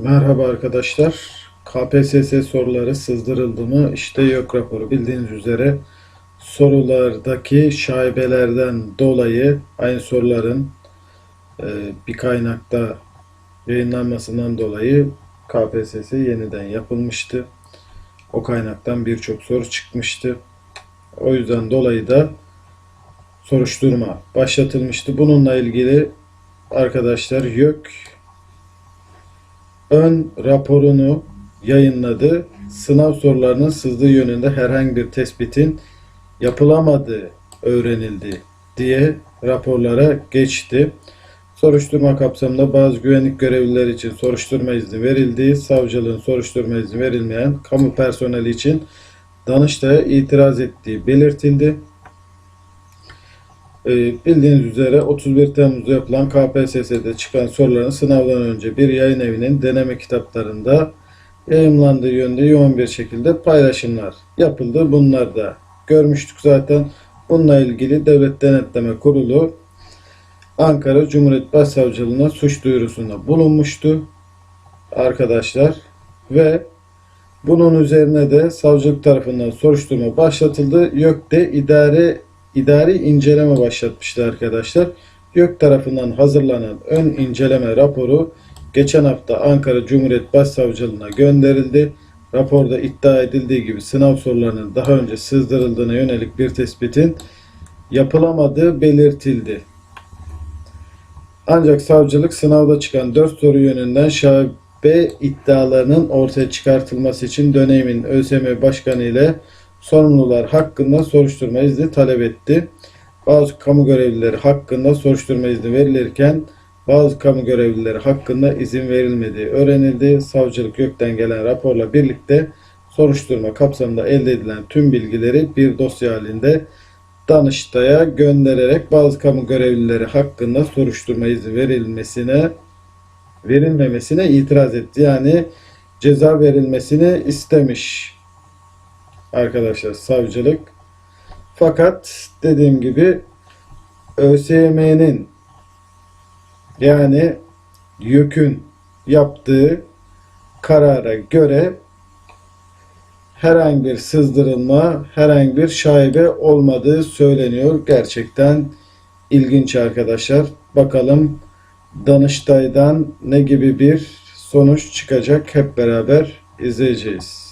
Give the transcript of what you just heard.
Merhaba arkadaşlar. KPSS soruları sızdırıldı mı? İşte yok raporu. Bildiğiniz üzere sorulardaki şaibelerden dolayı aynı soruların e, bir kaynakta yayınlanmasından dolayı KPSS yeniden yapılmıştı. O kaynaktan birçok soru çıkmıştı. O yüzden dolayı da soruşturma başlatılmıştı. Bununla ilgili arkadaşlar YÖK ön raporunu yayınladı. Sınav sorularının sızdığı yönünde herhangi bir tespitin yapılamadığı öğrenildi diye raporlara geçti. Soruşturma kapsamında bazı güvenlik görevlileri için soruşturma izni verildiği, savcılığın soruşturma izni verilmeyen kamu personeli için Danıştay'a itiraz ettiği belirtildi. Ee, bildiğiniz üzere 31 Temmuz'da yapılan KPSS'de çıkan soruların sınavdan önce bir yayın evinin deneme kitaplarında yayımlandığı yönde yoğun bir şekilde paylaşımlar yapıldı. Bunlar da görmüştük zaten. Bununla ilgili Devlet Denetleme Kurulu Ankara Cumhuriyet Başsavcılığına suç duyurusunda bulunmuştu arkadaşlar ve bunun üzerine de savcılık tarafından soruşturma başlatıldı. YÖK'te idare idari inceleme başlatmıştı arkadaşlar. YÖK tarafından hazırlanan ön inceleme raporu geçen hafta Ankara Cumhuriyet Başsavcılığına gönderildi. Raporda iddia edildiği gibi sınav sorularının daha önce sızdırıldığına yönelik bir tespitin yapılamadığı belirtildi. Ancak savcılık sınavda çıkan 4 soru yönünden şaibe iddialarının ortaya çıkartılması için dönemin ÖSYM Başkanı ile sorumlular hakkında soruşturma izni talep etti. Bazı kamu görevlileri hakkında soruşturma izni verilirken bazı kamu görevlileri hakkında izin verilmediği öğrenildi. Savcılık YÖK'ten gelen raporla birlikte soruşturma kapsamında elde edilen tüm bilgileri bir dosya halinde Danıştay'a göndererek bazı kamu görevlileri hakkında soruşturma izni verilmesine verilmemesine itiraz etti. Yani ceza verilmesini istemiş arkadaşlar savcılık. Fakat dediğim gibi ÖSYM'nin yani YÖK'ün yaptığı karara göre herhangi bir sızdırılma, herhangi bir şaibe olmadığı söyleniyor. Gerçekten ilginç arkadaşlar. Bakalım Danıştay'dan ne gibi bir sonuç çıkacak hep beraber izleyeceğiz.